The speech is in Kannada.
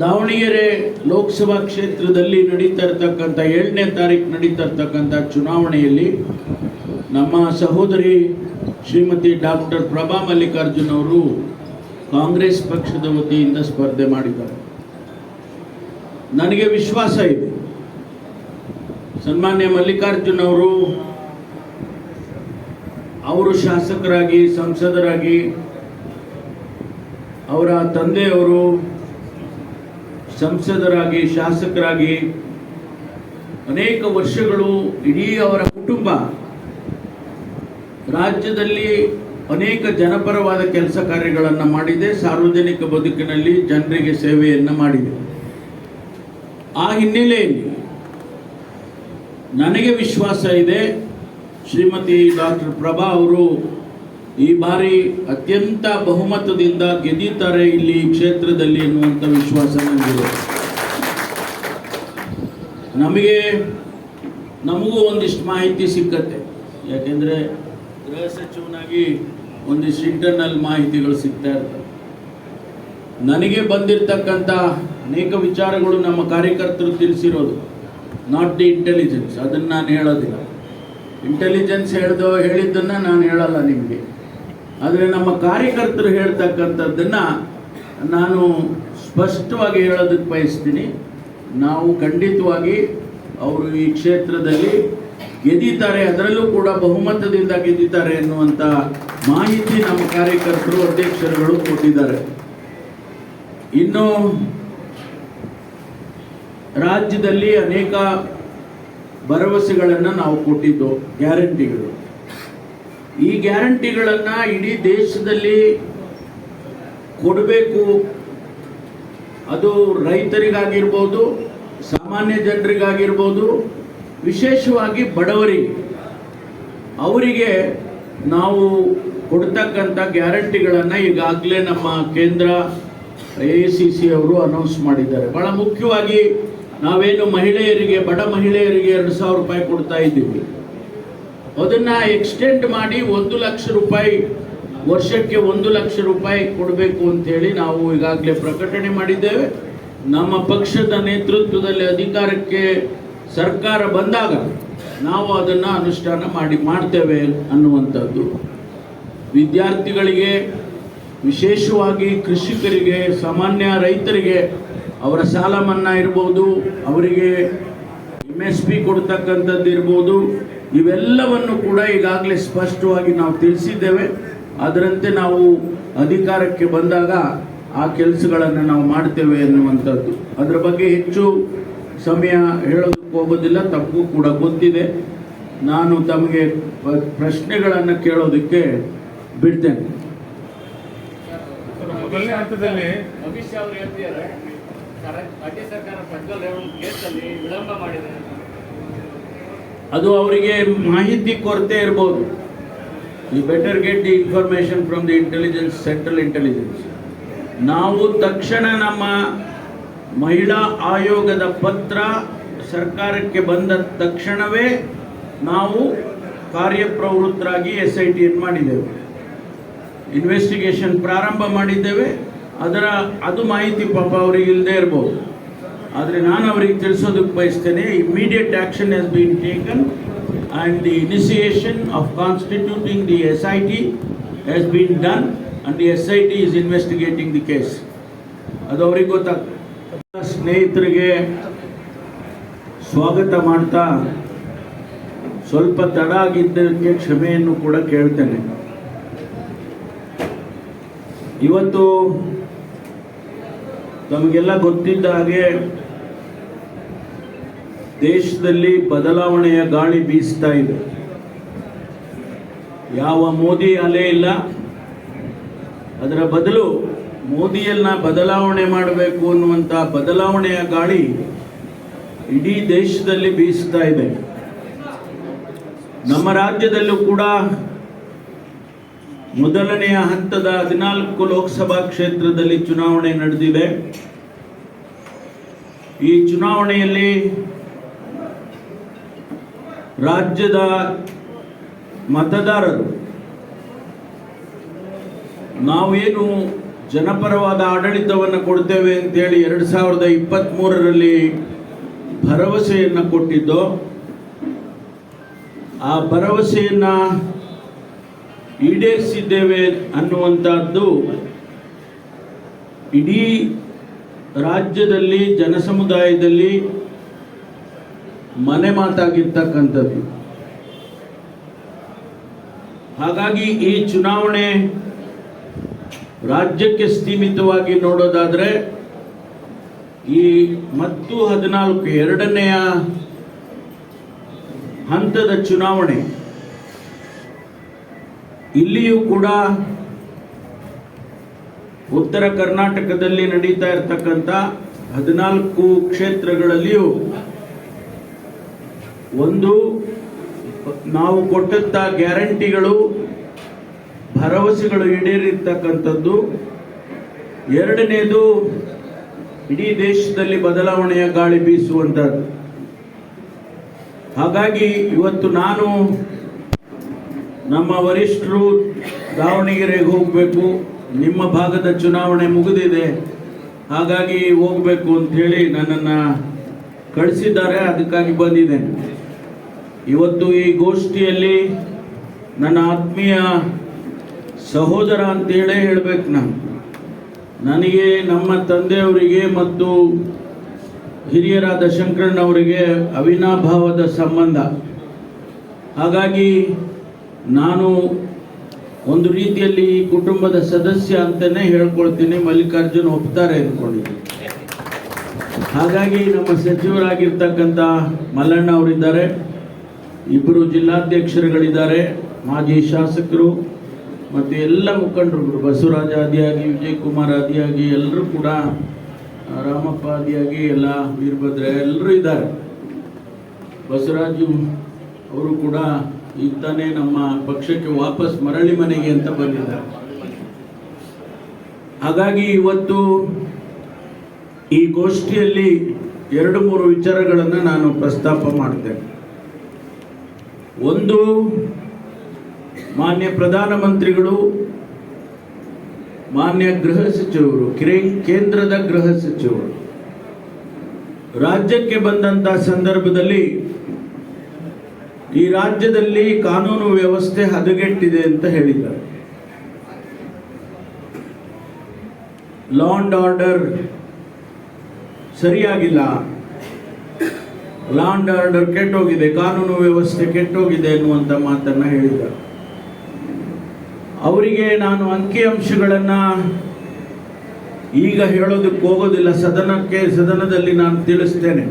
ದಾವಣಗೆರೆ ಲೋಕಸಭಾ ಕ್ಷೇತ್ರದಲ್ಲಿ ನಡೀತಾ ಇರ್ತಕ್ಕಂಥ ಏಳನೇ ತಾರೀಕು ನಡೀತಾ ಇರ್ತಕ್ಕಂಥ ಚುನಾವಣೆಯಲ್ಲಿ ನಮ್ಮ ಸಹೋದರಿ ಶ್ರೀಮತಿ ಡಾಕ್ಟರ್ ಪ್ರಭಾ ಮಲ್ಲಿಕಾರ್ಜುನ್ ಅವರು ಕಾಂಗ್ರೆಸ್ ಪಕ್ಷದ ವತಿಯಿಂದ ಸ್ಪರ್ಧೆ ಮಾಡಿದ್ದಾರೆ. ನನಗೆ ವಿಶ್ವಾಸ ಇದೆ. ಸನ್ಮಾನ್ಯ ಮಲ್ಲಿಕಾರ್ಜುನ್ ಅವರು ಅವರು ಶಾಸಕರಾಗಿ, ಸಂಸದರಾಗಿ ಅವರ ತಂದೆಯವರು ಸಂಸದರಾಗಿ, ಶಾಸಕರಾಗಿ ಅನೇಕ ವರ್ಷಗಳು ಇಡೀ ಅವರ ಕುಟುಂಬ ರಾಜ್ಯದಲ್ಲಿ ಅನೇಕ ಜನಪರವಾದ ಕೆಲಸ ಕಾರ್ಯಗಳನ್ನು ಮಾಡಿದೆ. ಸಾರ್ವಜನಿಕ ಬದುಕಿನಲ್ಲಿ ಜನರಿಗೆ ಸೇವೆಯನ್ನು ಮಾಡಿದೆ. ಆ ಹಿನ್ನೆಲೆಯಲ್ಲಿ ನನಗೆ ವಿಶ್ವಾಸ ಇದೆ. ಶ್ರೀಮತಿ ಡಾಕ್ಟರ್ ಪ್ರಭಾ ಅವರು ಈ ಬಾರಿ ಅತ್ಯಂತ ಬಹುಮತದಿಂದ ಗೆದ್ದಿದ್ದಾರೆ ಇಲ್ಲಿ ಕ್ಷೇತ್ರದಲ್ಲಿ ಎನ್ನುವಂಥ ವಿಶ್ವಾಸ ನನಗಿದೆ ನಮಗೆ, ನಮಗೂ ಒಂದಿಷ್ಟು ಮಾಹಿತಿ ಸಿಕ್ಕತ್ತೆ. ಯಾಕೆಂದರೆ ಗೃಹ ಸಚಿವನಾಗಿ ಒಂದಿಷ್ಟು ಇಂಟರ್ನಲ್ ಮಾಹಿತಿಗಳು ಸಿಗ್ತಾ ಇರ್ತವೆ. ನನಗೆ ಬಂದಿರತಕ್ಕಂಥ ಅನೇಕ ವಿಚಾರಗಳು ನಮ್ಮ ಕಾರ್ಯಕರ್ತರು ತಿಳಿಸಿರೋದು. ನಾಟ್ ದಿ ಇಂಟೆಲಿಜೆನ್ಸ್ ಅದನ್ನು ನಾನು ಹೇಳೋದಿಲ್ಲ. ಇಂಟೆಲಿಜೆನ್ಸ್ ಹೇಳ್ದೋ, ಹೇಳಿದ್ದನ್ನು ನಾನು ಹೇಳಲ್ಲ ನಿಮಗೆ. ಆದರೆ ನಮ್ಮ ಕಾರ್ಯಕರ್ತರು ಹೇಳ್ತಕ್ಕಂಥದ್ದನ್ನು ನಾನು ಸ್ಪಷ್ಟವಾಗಿ ಹೇಳೋದಕ್ಕೆ ಬಯಸ್ತೀನಿ. ನಾವು ಖಂಡಿತವಾಗಿ ಅವರು ಈ ಕ್ಷೇತ್ರದಲ್ಲಿ ಗೆದ್ದಿದ್ದಾರೆ, ಅದರಲ್ಲೂ ಕೂಡ ಬಹುಮತದಿಂದ ಗೆದ್ದಿದ್ದಾರೆ ಎನ್ನುವಂಥ ಮಾಹಿತಿ ನಮ್ಮ ಕಾರ್ಯಕರ್ತರು, ಅಧ್ಯಕ್ಷರುಗಳು ಕೊಟ್ಟಿದ್ದಾರೆ. ಇನ್ನು ರಾಜ್ಯದಲ್ಲಿ ಅನೇಕ ಭರವಸೆಗಳನ್ನು ನಾವು ಕೊಟ್ಟಿದ್ದು, ಗ್ಯಾರಂಟಿಗಳು. ಈ ಗ್ಯಾರಂಟಿಗಳನ್ನು ಇಡೀ ದೇಶದಲ್ಲಿ ಕೊಡಬೇಕು. ಅದು ರೈತರಿಗಾಗಿರ್ಬೋದು, ಸಾಮಾನ್ಯ ಜನರಿಗಾಗಿರ್ಬೋದು, ವಿಶೇಷವಾಗಿ ಬಡವರಿಗೆ. ಅವರಿಗೆ ನಾವು ಕೊಡ್ತಕ್ಕಂಥ ಗ್ಯಾರಂಟಿಗಳನ್ನು ಈಗಾಗಲೇ ನಮ್ಮ ಕೇಂದ್ರ ಎ ಸಿ ಸಿ ಅವರು ಅನೌನ್ಸ್ ಮಾಡಿದ್ದಾರೆ. ಬಹಳ ಮುಖ್ಯವಾಗಿ ನಾವೇನು ಮಹಿಳೆಯರಿಗೆ, ಬಡ ಮಹಿಳೆಯರಿಗೆ ಎರಡು ಸಾವಿರ ರೂಪಾಯಿ ಕೊಡ್ತಾ ಇದ್ದೀವಿ. ಅದನ್ನ ಎಕ್ಸ್ಟೆಂಡ್ ಮಾಡಿ ಒಂದು ಲಕ್ಷ ರೂಪಾಯಿ, ವರ್ಷಕ್ಕೆ ಒಂದು ಲಕ್ಷ ರೂಪಾಯಿ ಕೊಡಬೇಕು ಅಂತೇಳಿ ನಾವು ಈಗಾಗಲೇ ಪ್ರಕಟಣೆ ಮಾಡಿದ್ದೇವೆ. ನಮ್ಮ ಪಕ್ಷದ ನೇತೃತ್ವದಲ್ಲಿ ಅಧಿಕಾರಕ್ಕೆ ಸರ್ಕಾರ ಬಂದಾಗ ನಾವು ಅದನ್ನು ಅನುಷ್ಠಾನ ಮಾಡಿ, ಮಾಡ್ತೇವೆ ಅನ್ನುವಂಥದ್ದು. ವಿದ್ಯಾರ್ಥಿಗಳಿಗೆ, ವಿಶೇಷವಾಗಿ ಕೃಷಿಕರಿಗೆ, ಸಾಮಾನ್ಯ ರೈತರಿಗೆ ಅವರ ಸಾಲ ಮನ್ನಾ ಇರ್ಬೋದು, ಅವರಿಗೆ ಎಂ ಎಸ್ ಪಿ ಕೊಡ್ತಕ್ಕಂಥದ್ದು ಇರ್ಬೋದು ಇವೆಲ್ಲವನ್ನು ಕೂಡ ಈಗಾಗಲೇ ಸ್ಪಷ್ಟವಾಗಿ ನಾವು ತಿಳಿಸಿದ್ದೇವೆ. ಅದರಂತೆ ನಾವು ಅಧಿಕಾರಕ್ಕೆ ಬಂದಾಗ ಆ ಕೆಲಸಗಳನ್ನು ನಾವು ಮಾಡ್ತೇವೆ ಎನ್ನುವಂಥದ್ದು ಅದರ ಬಗ್ಗೆ ಹೆಚ್ಚು ಸಮಯ ಹೇಳೋದಕ್ಕೆ ಹೋಗೋದಿಲ್ಲ ತಪ್ಪು ಕೂಡ ಗೊತ್ತಿದೆ. ನಾನು ತಮಗೆ ಪ್ರಶ್ನೆಗಳನ್ನು ಕೇಳೋದಕ್ಕೆ ಬಿಡ್ತೇನೆ. ಮೊದಲನೇ ಹಂತದಲ್ಲಿ ಅಮಿತ್ ಶಾ ಅವರು ಹೇಳ್ತಿದ್ದಾರೆ ರಾಜ್ಯ ಸರ್ಕಾರ ಫೆಡರಲ್ ಕೇಸಲ್ಲಿ ವಿಳಂಬ ಮಾಡಿದೆ ಅಂತ. ಅದು ಅವರಿಗೆ ಮಾಹಿತಿ ಕೊರತೆ ಇರ್ಬೋದು. You better get the information from the intelligence central intelligence ನಾವು ತಕ್ಷಣ ನಮ್ಮ ಮಹಿಳಾ ಆಯೋಗದ ಪತ್ರ ಸರ್ಕಾರಕ್ಕೆ ಬಂದ ತಕ್ಷಣವೇ ನಾವು ಕಾರ್ಯಪ್ರವೃತ್ತರಾಗಿ ಎಸ್ ಐ ಟಿಯನ್ನು ಮಾಡಿದ್ದೇವೆ. ಇನ್ವೆಸ್ಟಿಗೇಷನ್ ಪ್ರಾರಂಭ ಮಾಡಿದ್ದೇವೆ. ಅದರ, ಅದು ಮಾಹಿತಿ ಪಾಪ ಅವರಿಗೆ ಇಲ್ಲದೆ ಇರ್ಬೋದು. ಆದರೆ ನಾನು ಅವರಿಗೆ ತಿಳಿಸೋದಕ್ಕೆ ಬಯಸ್ತೇನೆ immediate action has been taken and the initiation of constituting the S I T has been done and the S I T is investigating the case ಅದು ಅವ್ರಿಗೆ ಗೊತ್ತಾಗ್ತದೆ. ಸ್ನೇಹಿತರಿಗೆ ಸ್ವಾಗತ ಮಾಡ್ತಾ ಸ್ವಲ್ಪ ತಡ ಆಗಿದ್ದಕ್ಕೆ ಕ್ಷಮೆಯನ್ನು ಕೂಡ ಕೇಳ್ತೇನೆ. ಇವತ್ತು ತಮಗೆಲ್ಲ ಗೊತ್ತಿದ್ದ ಹಾಗೆ ದೇಶದಲ್ಲಿ ಬದಲಾವಣೆಯ ಗಾಳಿ ಬೀಸ್ತಾ ಇದೆ. ಯಾವ ಮೋದಿ ಅಲೆ ಇಲ್ಲ. ಅದರ ಬದಲು ಮೋದಿಯನ್ನ ಬದಲಾವಣೆ ಮಾಡಬೇಕು ಅನ್ನುವಂಥ ಬದಲಾವಣೆಯ ಗಾಳಿ ಇಡೀ ದೇಶದಲ್ಲಿ ಬೀಸ್ತಾ ಇದೆ. ನಮ್ಮ ರಾಜ್ಯದಲ್ಲೂ ಕೂಡ ಮೊದಲನೆಯ ಹಂತದ ಹದಿನಾಲ್ಕು ಲೋಕಸಭಾ ಕ್ಷೇತ್ರದಲ್ಲಿ ಚುನಾವಣೆ ನಡೆದಿದೆ. ಈ ಚುನಾವಣೆಯಲ್ಲಿ ರಾಜ್ಯದ ಮತದಾರರು ನಾವೇನು ಜನಪರವಾದ ಆಡಳಿತವನ್ನು ಕೊಡ್ತೇವೆ ಅಂತೇಳಿ ಎರಡು ಸಾವಿರದ ಇಪ್ಪತ್ತ್ಮೂರರಲ್ಲಿ ಭರವಸೆಯನ್ನು ಕೊಟ್ಟಿದ್ದೋ, ಆ ಭರವಸೆಯನ್ನ ಈಡೇರಿಸಿದ್ದೇವೆ ಅನ್ನುವಂಥದ್ದು ಇಡೀ ರಾಜ್ಯದಲ್ಲಿ, ಜನಸಮುದಾಯದಲ್ಲಿ ಮನೆ ಮಾತಾಗಿರ್ತಕ್ಕಂಥದ್ದು. ಹಾಗಾಗಿ ಈ ಚುನಾವಣೆ ರಾಜ್ಯಕ್ಕೆ ಸೀಮಿತವಾಗಿ ನೋಡೋದಾದರೆ ಈ ಮತ್ತು ಹದಿನಾಲ್ಕು ಎರಡನೆಯ ಹಂತದ ಚುನಾವಣೆ. ಇಲ್ಲಿಯೂ ಕೂಡ ಉತ್ತರ ಕರ್ನಾಟಕದಲ್ಲಿ ನಡೀತಾ ಇರತಕ್ಕಂಥ ಹದಿನಾಲ್ಕು ಕ್ಷೇತ್ರಗಳಲ್ಲಿಯೂ ಒಂದು ನಾವು ಕೊಟ್ಟಂಥ ಗ್ಯಾರಂಟಿಗಳು, ಭರವಸೆಗಳು ಈಡೇರಿರ್ತಕ್ಕಂಥದ್ದು. ಎರಡನೇದು, ಇಡೀ ದೇಶದಲ್ಲಿ ಬದಲಾವಣೆಯ ಗಾಳಿ ಬೀಸುವಂಥದ್ದು. ಹಾಗಾಗಿ ಇವತ್ತು ನಾನು ನಮ್ಮ ವರಿಷ್ಠರು ದಾವಣಗೆರೆಗೆ ಹೋಗಬೇಕು. ನಿಮ್ಮ ಭಾಗದ ಚುನಾವಣೆ ಮುಗಿದಿದೆ. ಹಾಗಾಗಿ ಹೋಗಬೇಕು ಹೇಳಿ ನನ್ನನ್ನು ಕಳಿಸಿದ್ದಾರೆ. ಅದಕ್ಕಾಗಿ ಬಂದಿದ್ದೇನೆ ಇವತ್ತು ಈ ಗೋಷ್ಠಿಯಲ್ಲಿ ನನ್ನ ಆತ್ಮೀಯ ಸಹೋದರ ಅಂತೇಳೇ ಹೇಳಬೇಕು ನಾನು. ನನಗೆ ನಮ್ಮ ತಂದೆಯವರಿಗೆ ಮತ್ತು ಹಿರಿಯರಾದ ಶಂಕರಣ್ಣವರಿಗೆ ಅವಿನಾಭಾವದ ಸಂಬಂಧ. ಹಾಗಾಗಿ ನಾನು ಒಂದು ರೀತಿಯಲ್ಲಿ ಈ ಕುಟುಂಬದ ಸದಸ್ಯ ಅಂತಲೇ ಹೇಳ್ಕೊಳ್ತೀನಿ, ಮಲ್ಲಿಕಾರ್ಜುನ್ ಒಪ್ತಾರೆ ಅಂದ್ಕೊಂಡಿದ್ದೀನಿ ಹಾಗಾಗಿ ನಮ್ಮ ಸಚಿವರಾಗಿರ್ತಕ್ಕಂಥ ಮಲ್ಲಣ್ಣ ಅವರಿದ್ದಾರೆ, ಇಬ್ಬರು ಜಿಲ್ಲಾಧ್ಯಕ್ಷರುಗಳಿದ್ದಾರೆ, ಮಾಜಿ ಶಾಸಕರು ಮತ್ತು ಎಲ್ಲ ಮುಖಂಡರುಗಳು, ಬಸವರಾಜ ಆದಿಯಾಗಿ ವಿಜಯ್ ಕುಮಾರ್ ಆದಿಯಾಗಿ, ಎಲ್ಲರೂ ಕೂಡ ರಾಮಪ್ಪ ಆದಿಯಾಗಿ, ಎಲ್ಲ ವೀರಭದ್ರ ಎಲ್ಲರೂ ಇದ್ದಾರೆ. ಬಸವರಾಜು ಅವರು ಕೂಡ ಈಗ ತಾನೇ ನಮ್ಮ ಪಕ್ಷಕ್ಕೆ ವಾಪಸ್ ಮರಳಿ ಮನೆಗೆ ಅಂತ ಬಂದಿದ್ದಾರೆ. ಹಾಗಾಗಿ ಇವತ್ತು ಈ ಗೋಷ್ಠಿಯಲ್ಲಿ ಎರಡು ಮೂರು ವಿಚಾರಗಳನ್ನು ನಾನು ಪ್ರಸ್ತಾಪ ಮಾಡ್ತೇನೆ ಒಂದು, ಮಾನ್ಯ ಪ್ರಧಾನಮಂತ್ರಿಗಳು, ಮಾನ್ಯ ಗೃಹ ಸಚಿವರು, ಕಿರೆ- ಕೇಂದ್ರದ ಗೃಹ ಸಚಿವರು, ರಾಜ್ಯಕ್ಕೆ ಬಂದಂತ ಸಂದರ್ಭದಲ್ಲಿ ಈ ರಾಜ್ಯದಲ್ಲಿ ಕಾನೂನು ವ್ಯವಸ್ಥೆ ಹದಗೆಟ್ಟಿದೆ ಅಂತ ಹೇಳಿದ್ದಾರೆ. ಲಾ ಅಂಡ್ ಆರ್ಡರ್ ಸರಿಯಾಗಿಲ್ಲ. ಲಾ ಅಂಡ್ ಆರ್ಡರ್ ಕೆಟ್ಟೋಗಿದೆ, ಕಾನೂನು ವ್ಯವಸ್ಥೆ ಕೆಟ್ಟೋಗಿದೆ ಅನ್ನುವಂಥ ಮಾತನ್ನ ಹೇಳಿದ ಅವರಿಗೆ ನಾನು ಅಂಕಿಅಂಶಗಳನ್ನ ಈಗ ಹೇಳೋದಕ್ಕೆ ಹೋಗೋದಿಲ್ಲ, ಸದನಕ್ಕೆ, ಸದನದಲ್ಲಿ ನಾನು ತಿಳಿಸ್ತೇನೆ.